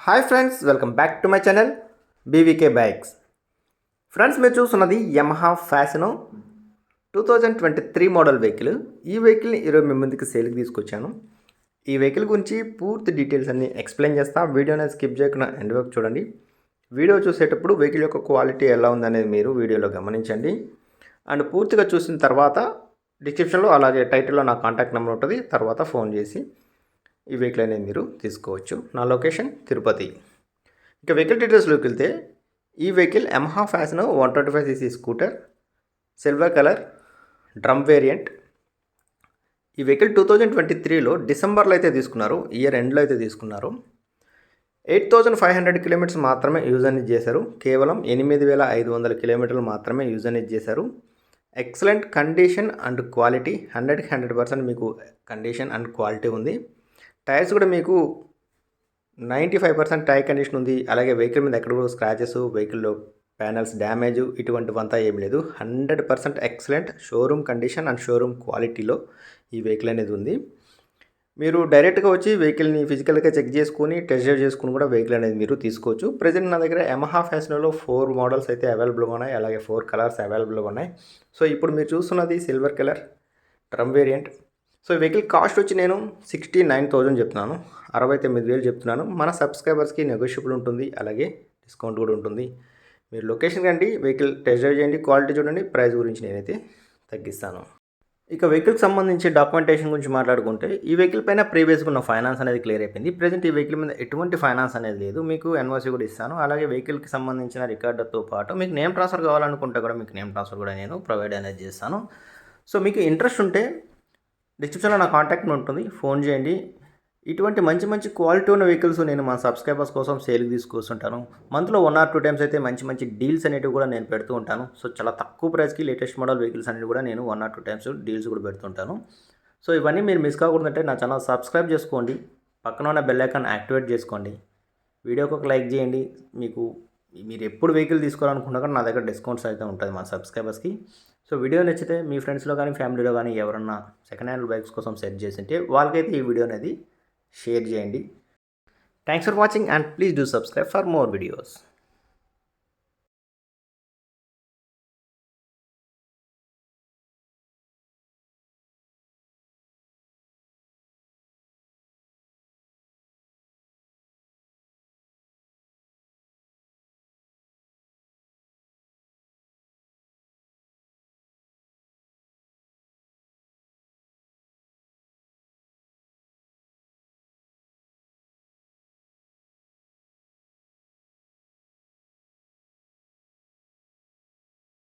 Hi friends welcome back to my channel BVK bikes friends మీరు చూస్తున్నది Yamaha Fascino two thousand twenty three model vehicle ఈ వెహికల్ని ఈరోజు మీ ముందుకు సేల్కి తీసుకొచ్చాను. ఈ వెహికల్ గురించి పూర్తి డీటెయిల్స్ అన్ని ఎక్స్ప్లెయిన్ చేస్తా. వీడియోని స్కిప్ చేయకుండా ఎండ్ వరకు చూడండి. వీడియో చూసేటప్పుడు వెహికల్ యొక్క క్వాలిటీ ఎలా ఉందనేది మీరు వీడియోలో గమనించండి. అండ్ పూర్తిగా చూసిన తర్వాత డిస్క్రిప్షన్లో అలాగే టైటిల్లో నా కాంటాక్ట్ నెంబర్ ఉంటుంది. తర్వాత ఫోన్ చేసి ఈ వెహికల్ అనేది మీరు తీసుకోవచ్చు. నా లొకేషన్ తిరుపతి. ఇక వెహికల్ డీటెయిల్స్లోకి వెళ్తే ఈ vehicle Yamaha Fascino one twenty five CC scooter silver colour drum variant ఈ వెహికల్ టూ థౌజండ్ ట్వంటీ త్రీలో డిసెంబర్లో అయితే తీసుకున్నారు ఇయర్ ఎండ్లో అయితే తీసుకున్నారు. Eight thousand five hundred kilometres మాత్రమే యూజ్ అనేది చేశారు. కేవలం ఎనిమిది వేల ఐదు వందల కిలోమీటర్లు మాత్రమే యూజ్ అనేది చేశారు. ఎక్సలెంట్ కండిషన్ అండ్ క్వాలిటీ హండ్రెడ్కి హండ్రెడ్ పర్సెంట్ మీకు కండిషన్ అండ్ క్వాలిటీ ఉంది. టైర్స్ కూడా మీకు ninety five percent tyre condition ఉంది. అలాగే వెహికల్ మీద ఎక్కడ కూడా స్క్రాచెస్ వెహికల్లో ప్యానల్స్ డ్యామేజ్ ఇటువంటివంతా ఏం లేదు. Hundred percent excellent showroom condition and showroom క్వాలిటీలో ఈ వెహికల్ అనేది ఉంది. మీరు డైరెక్ట్గా వచ్చి వెహికల్ని ఫిజికల్గా చెక్ చేసుకుని టెస్ట్ డ్రైవ్ చేసుకుని కూడా వెహికల్ అనేది మీరు తీసుకోవచ్చు. ప్రజెంట్ నా దగ్గర యమహా ఫ్యాషన్లో ఫోర్ మోడల్స్ అయితే అవైలబుల్గా ఉన్నాయి. అలాగే ఫోర్ కలర్స్ అవైలబుల్గా ఉన్నాయి. సో ఇప్పుడు మీరు చూస్తున్నది silver colour drum variant. So ఈ వెహికల్ కాస్ట్ వచ్చి నేను సిక్స్టీ నైన్ థౌజండ్ చెప్తున్నాను. అరవై తొమ్మిది వేలు చెప్తున్నాను. మన సబ్స్క్రైబర్స్కి నెగోషియబుల్ ఉంటుంది. అలాగే డిస్కౌంట్ కూడా ఉంటుంది. మీరు లొకేషన్ కండి వెహికల్ టెస్ట్ డ్రైవ్ చేయండి క్వాలిటీ చూడండి ప్రైస్ గురించి నేనైతే తగ్గిస్తాను. ఇక వెహికల్కి సంబంధించి డాక్యుమెంటేషన్ గురించి మాట్లాడుకుంటే ఈ వెహికల్ పైన ప్రీవియస్గా ఉన్న ఫైనాన్స్ అనేది క్లియర్ అయిపోయింది. ప్రజెంట్ ఈ వెహికల్ మీద ఎటువంటి ఫైనాన్స్ అనేది లేదు. మీకు ఎన్వర్సీ కూడా ఇస్తాను. అలాగే వెహికల్కి సంబంధించిన రికార్డుతో పాటు మీకు నేమ్ ట్రాన్స్ఫర్ కావాలనుకుంటే కూడా మీకు నేమ్ ట్రాన్స్ఫర్ కూడా నేను ప్రొవైడ్ అనేది చేస్తాను. సో మీకు ఇంట్రెస్ట్ ఉంటే డిస్క్రిప్షన్లో నా కాంటాక్ట్ ఉంటుంది. ఫోన్ చేయండి. ఇటువంటి మంచి మంచి క్వాలిటీ ఉన్న వెహికల్స్ నేను మా సబ్స్క్రైబర్స్ కోసం సేల్కి తీసుకొస్తుంటాను. మంత్లో వన్ ఆర్ టూ టైమ్స్ అయితే మంచి మంచి డీల్స్ అనేవి కూడా నేను పెడుతూ ఉంటాను. సో చాలా తక్కువ ప్రైస్కి లేటెస్ట్ మోడల్ వెహికల్స్ అనేవి కూడా నేను one or two times deals కూడా పెడుతుంటాను. సో ఇవన్నీ మీరు మిస్ కాకూడదంటే నా ఛానల్ సబ్స్క్రైబ్ చేసుకోండి. పక్కన ఉన్న బెల్ ఐకాన్ యాక్టివేట్ చేసుకోండి. వీడియోకి ఒక లైక్ చేయండి. మీకు మీరు ఎప్పుడు వెహికల్ తీసుకోవాలనుకున్నా కూడా నా దగ్గర డిస్కౌంట్స్ అయితే ఉంటుంది మా సబ్స్క్రైబర్స్కి. సో వీడియో నచ్చితే మీ ఫ్రెండ్స్లో కానీ ఫ్యామిలీలో కానీ ఎవరన్నా సెకండ్ హ్యాండ్ బైక్స్ కోసం సెట్ చేసింటే వాళ్ళకైతే ఈ వీడియో అనేది షేర్ చేయండి. Thanks for watching and please do subscribe for more videos